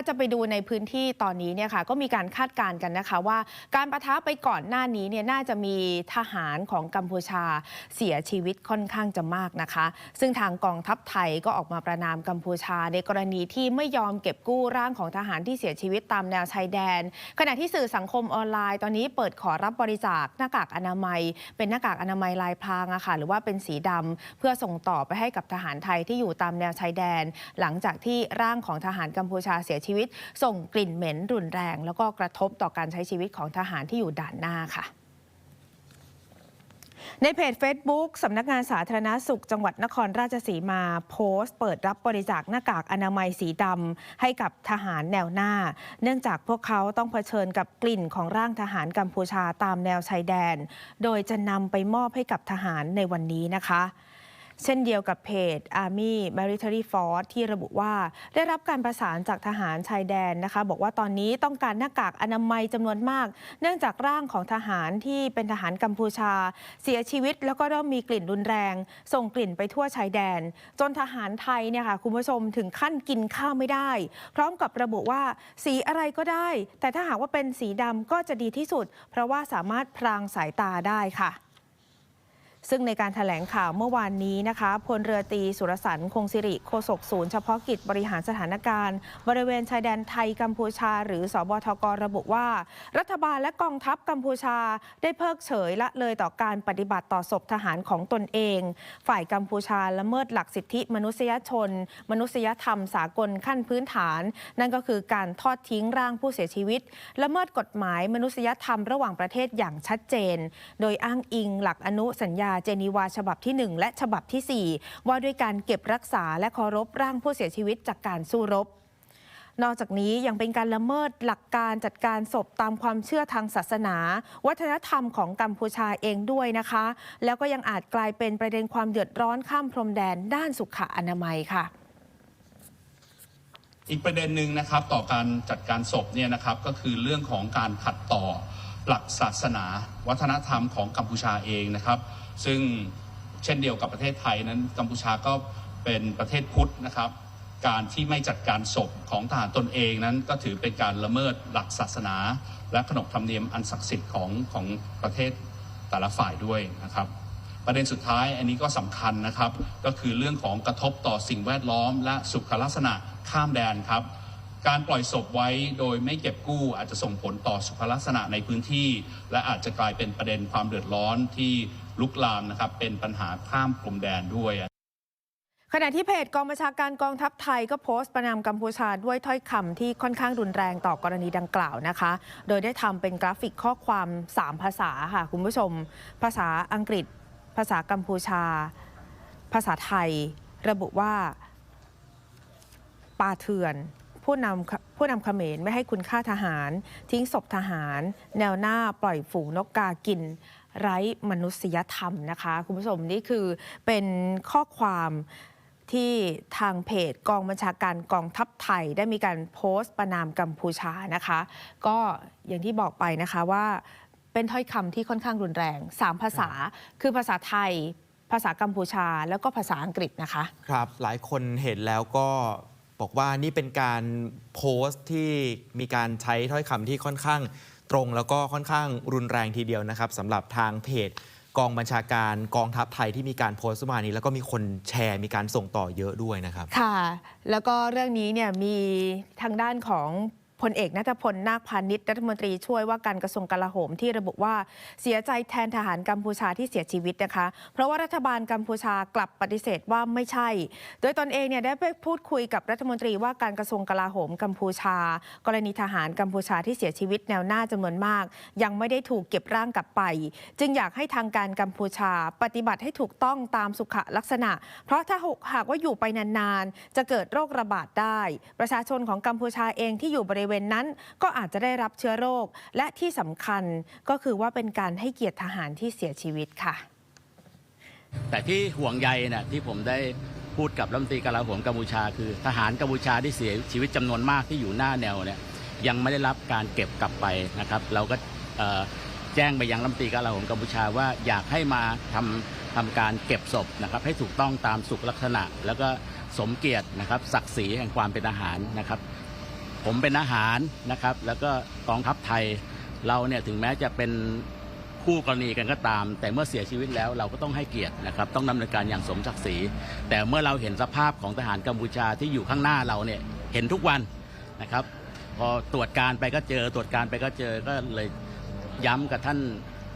าจะไปดูในพื้นที่ตอนนี้เนี่ยค่ะก็มีการคาดการณ์กันนะคะว่า การประทะไปก่อนหน้านี้เนี่ยน่าจะมีทหารของกัมพูชาเสียชีวิตค่อนข้างจะมากนะคะ ซึ่งทางกองทัพไทยก็ออกมาประนามกัมพูชา ในกรณีที่ไม่ยอมเก็บกู้ร่างของทหารที่เสียชีวิตตามแนวชายแดน ขณะที่สื่อสังคมออนไลน์ ตอนนี้เปิดขอรับบริจาคหน้ากากอนามัย เป็นหน้ากากอนามัยลายพรางอะค่ะหรือว่าเป็นสีดำเพื่อส่งต่อไปให้กับทหารไทยที่อยู่ตามแนวชายแดน หลังจากที่ร่างของทหารกัมพูชาเสียชีวิตส่งกลิ่นเหม็นรุนแรง แล้วก็กระทบต่อการใช้ชีวิตของทหารที่อยู่ด่านหน้าค่ะในเพจ Facebook สำนักงานสาธารณาสุขจังหวัดนครราชสีมาโพสต์ เปิดรับบริจาคหน้ากากอนามัยสีดำให้กับทหารแนวหน้า เนื่องจากพวกเขาต้องเผชิญกับกลิ่นของร่างทหารกัมพูชาตามแนวชายแดน โดยจะนำไปมอบให้กับทหารในวันนี้นะคะ เช่นเดียวกับเพจ Army Military Force ที่ระบุว่าได้รับการประสานจากทหารชายแดนนะคะ บอกว่าตอนนี้ต้องการหน้ากากอนามัยจำนวนมาก เนื่องจากร่างของทหารที่เป็นทหารกัมพูชา เสียชีวิตแล้วก็เริ่มมีกลิ่นรุนแรง ส่งกลิ่นไปทั่วชายแดน จนทหารไทยเนี่ยค่ะคุณผู้ชมถึงขั้นกินข้าวไม่ได้ พร้อมกับระบุว่าสีอะไรก็ได้ แต่ถ้าหากว่าเป็นสีดำก็จะดีที่สุด เพราะว่าสามารถพรางสายตาได้ค่ะ ซึ่งในการถแถลงข่าวเมื่อวานนี้นะคะพลเรือตรีสุรสันต์คงสิริโฆษกศูนย์เฉพาะกิจบริหารสถานการณ์ บริเวณชายแดนไทยกัมพูชา หรือสบทกระบุว่า รัฐบาลและกองทัพกัมพูชา ได้เพิกเฉยละเลยต่อการปฏิบัติต่อศพทหารของตนเอง ฝ่ายกัมพูชาละเมิดหลักสิทธิมนุษยชน มนุษยธรรมสากลขั้นพื้นฐาน นั่นก็คือการทอดทิ้งร่างผู้เสียชีวิต ละเมิดกฎหมายมนุษยธรรมระหว่างประเทศอย่างชัดเจน โดยอ้างอิงหลักอนุสัญญาเจนีวาฉบับที่ 1 และฉบับทีสี่ 4 ว่าด้วยการเก็บรักษาและเคารพร่างผู้เสียชีวิตจากการสู้รบนอกจากนี้ยังเป็นการละเมิดหลักการจัดการศพตามความเชื่อทางศาสนา วัฒนธรรมของกัมพูชาเองด้วยนะคะ แล้วก็ยังอาจกลายเป็นประเด็นความเดือดร้อนข้ามพรมแดนด้านสุขอนามัยค่ะ อีกประเด็นหนึ่งนะครับต่อการจัดการศพเนี่ยนะครับก็คือเรื่องของการขัดต่อหลักศาสนา วัฒนธรรมของกัมพูชาเองนะครับ ซึ่งเช่นเดียวกับประเทศไทยนั้นกัมพูชาก็เป็นประเทศพุทธนะครับ การที่ไม่จัดการศพของทหารตนเองนั้นก็ถือเป็นการละเมิดหลักศาสนา และขนบธรรมเนียมอันศักดิ์สิทธิ์ของของประเทศแต่ละฝ่ายด้วยนะครับ ประเด็นสุดท้ายอันนี้ก็สำคัญนะครับ ก็คือเรื่องของกระทบต่อสิ่งแวดล้อม และสุขลักษณะข้ามแดนครับการปล่อยศพไว้โดยไม่เก็บกู้อาจจะส่งผลต่อสุขลักษณะในพื้นที่ และอาจจะกลายเป็นประเด็นความเดือดร้อนที่ ลุกลามนะครับเป็นปัญหาข้ามพรมแดนด้วยขณะที่เพจกองบัญชาการกองทัพไทยก็โพสต์ประนามกัมพูชาด้วยถ้อยคำที่ค่อนข้างรุนแรงต่อกรณีดังกล่าวนะคะ โดยได้ทำเป็นกราฟิกข้อความ 3 ภาษาค่ะคุณผู้ชม ภาษาอังกฤษ ภาษากัมพูชา ภาษาไทย ระบุว่าปาเถื่อนผู้นำผู้นำเขมรไม่ให้คุณค่าทหาร ทิ้งศพทหาร แนวหน้าปล่อยฝูงนกกากิน ไร้มนุษยธรรมนะคะ คุณผู้ชมนี่คือเป็นข้อความที่ทางเพจกองบัญชาการกองทัพไทยได้มีการโพสต์ประนามกัมพูชานะคะ ก็อย่างที่บอกไปนะคะว่าเป็นถ้อยคำที่ค่อนข้างรุนแรง 3 ภาษาคือภาษาไทย ภาษากัมพูชาแล้วก็ภาษาอังกฤษนะคะ ครับ หลายคนเห็นแล้วก็บอกว่านี่เป็นการโพสต์ที่มีการใช้ถ้อยคำที่ค่อนข้าง ตรงแล้วก็ค่อนข้างรุนแรงทีเดียวนะครับสำหรับทางเพจกองบัญชาการกองทัพไทยที่มีการโพสต์มานี้ แล้วก็มีคนแชร์มีการส่งต่อเยอะด้วยนะครับ ค่ะ แล้วก็เรื่องนี้เนี่ยมีทางด้านของ พลเอกนัทพลนาคพาณิชย์รัฐมนตรีช่วยว่าการกระทรวงกลาโหมที่ระบุว่าเสียใจแทนทหารกัมพูชาที่เสียชีวิตนะคะ เพราะว่ารัฐบาลกัมพูชากลับปฏิเสธว่าไม่ใช่ โดยตนเองเนี่ยได้ไปพูดคุยกับรัฐมนตรีว่าการกระทรวงกลาโหมกัมพูชา กรณีทหารกัมพูชาที่เสียชีวิตแนวหน้าจำนวนมาก ยังไม่ได้ถูกเก็บร่างกลับไป จึงอยากให้ทางการกัมพูชา ปฏิบัติให้ถูกต้องตามสุขลักษณะ เพราะถ้าหากว่าอยู่ไปนานๆจะเกิดโรคระบาดได้ ประชาชนของกัมพูชาเองที่อยู่บริเวณนั้นก็อาจจะได้รับเชื้อโรค และที่สำคัญก็คือว่าเป็นการให้เกียรติทหารที่เสียชีวิตค่ะ แต่ที่ห่วงใยเนี่ยที่ผมได้พูดกับรัฐมนตรีกลาโหมกัมพูชา คือทหารกัมพูชาที่เสียชีวิตจำนวนมากที่อยู่หน้าแนวเนี่ยยังไม่ได้รับการเก็บกลับไปนะครับ เราก็แจ้งไปยังรัฐมนตรีกลาโหมกัมพูชาว่าอยากให้มาทำทำการเก็บศพนะครับให้ถูกต้องตามสุขลักษณะ แล้วก็สมเกียรตินะครับศักดิ์ศรีแห่งความเป็นทหารนะครับ ผมเป็นอาหารนะครับ แล้วก็กองทัพไทยเราเนี่ยถึงแม้จะเป็นคู่กรณีกันก็ตาม แต่เมื่อเสียชีวิตแล้วเราก็ต้องให้เกียรตินะครับ ต้องดำเนินการอย่างสมศักดิ์ศรี แต่เมื่อเราเห็นสภาพของทหารกัมพูชาที่อยู่ข้างหน้าเราเนี่ยเห็นทุกวันนะครับ พอตรวจการไปก็เจอตรวจการไปก็เจอก็เลยย้ำกับท่าน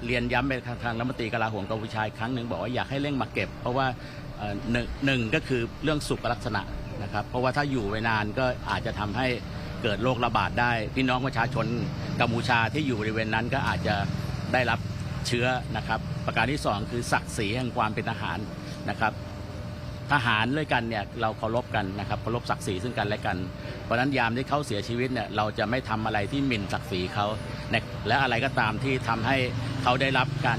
เรียนย้ำไปทางรัฐมนตรีกลาโหมกัมพูชาครั้งหนึ่งบอกว่าอยากให้เร่งมาเก็บ เพราะว่าหนึ่งก็คือเรื่องสุขลักษณะนะครับ เพราะว่าถ้าอยู่ไว้นานก็อาจจะทำให้ เกิดโรคระบาดได้ พี่น้องประชาชนกัมพูชาที่อยู่บริเวณนั้นก็อาจจะได้รับเชื้อนะครับ ประการที่สองคือศักดิ์ศรีแห่งความเป็นทหารนะครับ ทหารด้วยกันเนี่ยเราเคารพกันนะครับเคารพศักดิ์ศรีซึ่งกันและกัน เพราะนั้นยามที่เขาเสียชีวิตเนี่ยเราจะไม่ทำอะไรที่หมิ่นศักดิ์ศรีเขาและอะไรก็ตามที่ทำให้เขาได้รับการ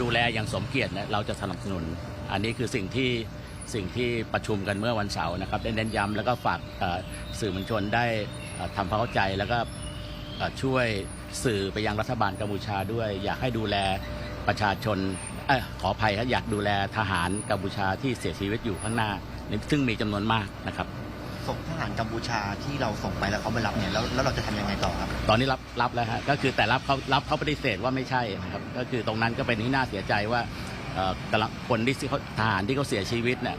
ดูแลอย่างสมเกียรติเราจะสนับสนุน อันนี้คือสิ่งที่ สิ่งที่ประชุมกันเมื่อวันเสาร์นะครับ ได้เน้นย้ำแล้วก็ฝากเอ่อสื่อมวลชนได้เอ่อทำความเข้าใจแล้วก็เอ่อช่วยสื่อไปยังรัฐบาลกัมพูชาด้วย อยากให้ดูแลประชาชนเอยขออภัยครับอยากดูแลทหารกัมพูชาที่เสียชีวิตอยู่ข้างหน้า ซึ่งมีจำนวนมากนะครับส่งทหารกัมพูชาที่เราส่งไปแล้วเขาไม่รับเนี่ยแล้วแล้วเราจะทำยังไงต่อครับ ตอนนี้รับรับแล้วฮะก็คือแต่รับเขารับเขาปฏิเสธว่าไม่ใช่นะครับ ก็คือตรงนั้นก็เป็นที่น่าเสียใจว่าเอ่อ กำลังคนที่เขาทหารที่เขาเสียชีวิตเนี่ย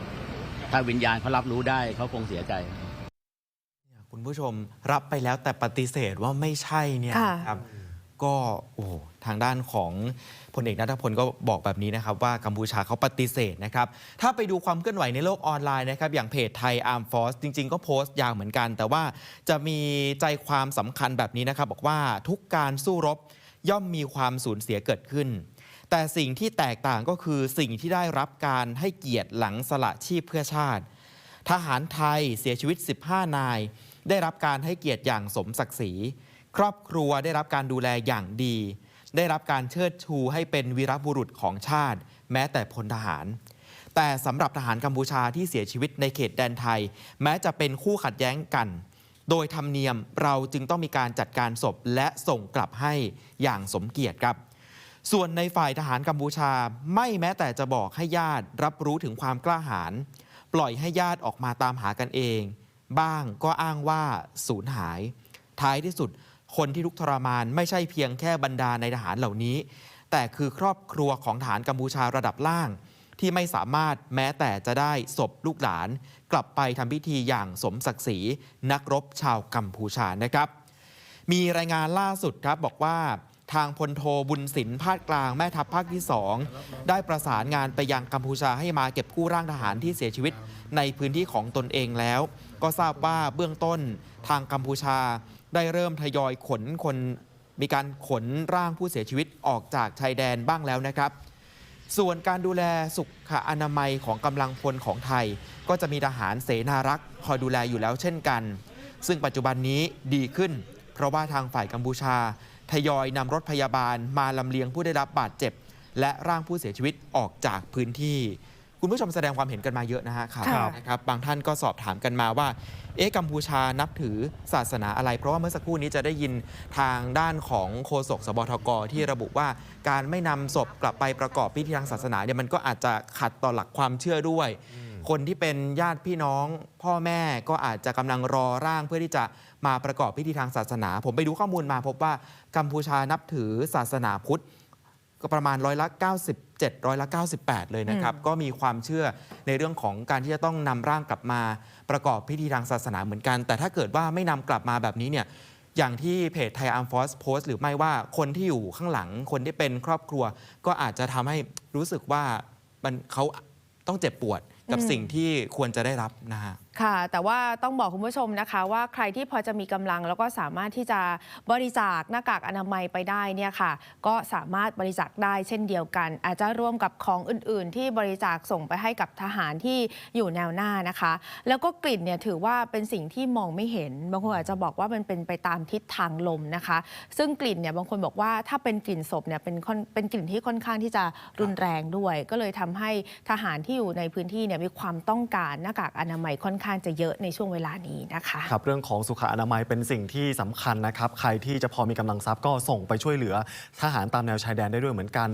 ถ้าวิญญาณเขารับรู้ได้เขาคงเสียใจคุณผู้ชมรับไปแล้วแต่ปฏิเสธว่าไม่ใช่เนี่ยค่ะครับก็โอ้โหทางด้านของพลเอกนัทพลก็บอกแบบนี้นะครับ ว่ากัมพูชาเขาปฏิเสธนะครับ ถ้าไปดูความเคลื่อนไหวในโลกออนไลน์นะครับ อย่างเพจไทยอาร์มฟอสจริง ๆ ก็โพสต์ยาวเหมือนกัน แต่ว่าจะมีใจความสำคัญแบบนี้นะครับ บอกว่าทุกการสู้รบย่อมมีความสูญเสียเกิดขึ้น แต่สิ่งที่แตกต่างก็คือสิ่งที่ได้รับการให้เกียรติหลังสละชีพเพื่อชาติ ทหารไทยเสียชีวิต 15 นาย ได้รับการให้เกียรติอย่างสมศักดิ์ศรี ครอบครัวได้รับการดูแลอย่างดี ได้รับการเชิดชูให้เป็นวีรบุรุษของชาติ แม้แต่พลทหาร แต่สำหรับทหารกัมพูชาที่เสียชีวิตในเขตแดนไทย แม้จะเป็นคู่ขัดแย้งกันโดยธรรมเนียมเราจึงต้องมีการจัดการศพและส่งกลับให้อย่างสมเกียรติครับ ส่วนในฝ่ายทหารกัมพูชาไม่แม้แต่จะบอกให้ญาติรับรู้ถึงความกล้าหาญปล่อยให้ญาติออกมาตามหากันเอง บ้างก็อ้างว่าสูญหาย ท้ายที่สุดคนที่ทุกข์ทรมานไม่ใช่เพียงแค่บรรดาในทหารเหล่านี้ แต่คือครอบครัวของทหารกัมพูชาระดับล่าง ที่ไม่สามารถแม้แต่จะได้ศพลูกหลาน กลับไปทำพิธีอย่างสมศักดิ์ศรีนักรบชาวกัมพูชานะครับ มีรายงานล่าสุดครับบอกว่า ทางพลโทบุญสินภาคกลางแม่ทัพภาคที่ 2 ได้ประสานงานไปยังกัมพูชาให้มาเก็บกู้ร่างทหารที่เสียชีวิตในพื้นที่ของตนเองแล้ว ก็ทราบว่าเบื้องต้นทางกัมพูชาได้เริ่มทยอยขนคนมีการขนร่างผู้เสียชีวิตออกจากชายแดนบ้างแล้วนะครับ ส่วนการดูแลสุขอนามัยของกำลังพลของไทย ก็จะมีทหารเสนารักษ์คอยดูแลอยู่แล้วเช่นกัน ซึ่งปัจจุบันนี้ดีขึ้น เพราะว่าทางฝ่ายกัมพูชา ทยอยนำรถพยาบาลมาลำเลียงผู้ได้รับบาดเจ็บ และร่างผู้เสียชีวิตออกจากพื้นที่ คุณผู้ชมแสดงความเห็นกันมาเยอะนะฮะข่าวครับนะครับบางท่านก็สอบถามกันมาว่า เอ๊ะกัมพูชานับถือศาสนาอะไร เพราะว่าเมื่อสักครู่นี้จะได้ยินทางด้านของโฆษกสบทกที่ระบุว่า การไม่นำศพกลับไปประกอบพิธีทางศาสนาเนี่ยมันก็อาจจะขัดต่อหลักความเชื่อด้วย คนที่เป็นญาติพี่น้อง พ่อแม่ก็อาจจะกำลังรอร่างเพื่อที่จะมาประกอบพิธีทางศาสนา ผมไปดูข้อมูลมาพบว่ากัมพูชานับถือศาสนาพุทธก็ประมาณร้อยละ 97ร้อยละ 98 เลยนะครับ ก็มีความเชื่อในเรื่องของการที่จะต้องนำร่างกลับมาประกอบพิธีทางศาสนาเหมือนกัน แต่ถ้าเกิดว่าไม่นำกลับมาแบบนี้เนี่ยอย่างที่เพจไทยอาร์มฟอสโพสหรือไม่ว่าคนที่อยู่ข้างหลังคนที่เป็นครอบครัว ก็อาจจะทำให้รู้สึกว่ามันเขาต้องเจ็บปวด กับอืมสิ่งที่ควรจะได้รับนะฮะ ค่ะ แต่ว่าต้องบอกคุณผู้ชมนะคะ ว่าใครที่พอจะมีกำลังแล้วก็สามารถที่จะบริจาคหน้ากากอนามัยไปได้เนี่ยค่ะ ก็สามารถบริจาคได้เช่นเดียวกัน อาจจะร่วมกับของอื่น ๆ ที่บริจาคส่งไปให้กับทหารที่อยู่แนวหน้านะคะ แล้วก็กลิ่นเนี่ยถือว่าเป็นสิ่งที่มองไม่เห็น บางคนอาจจะบอกว่ามันเป็นไปตามทิศทางลมนะคะ ซึ่งกลิ่นเนี่ยบางคนบอกว่าถ้าเป็นกลิ่นศพเนี่ยเป็นคนเป็นกลิ่นที่ค่อนข้างที่จะรุนแรงด้วย ก็เลยทำให้ทหารที่อยู่ในพื้นที่เนี่ยมีความต้องการหน้ากากอนามัยค่อนข้างจะเยอะในช่วงเวลานี้นะคะครับเรื่องของสุขอนามัยเป็นสิ่งที่สำคัญนะครับ ใครที่จะพอมีกำลังทรัพย์ก็ส่งไปช่วยเหลือทหารตามแนวชายแดนได้ด้วยเหมือนกัน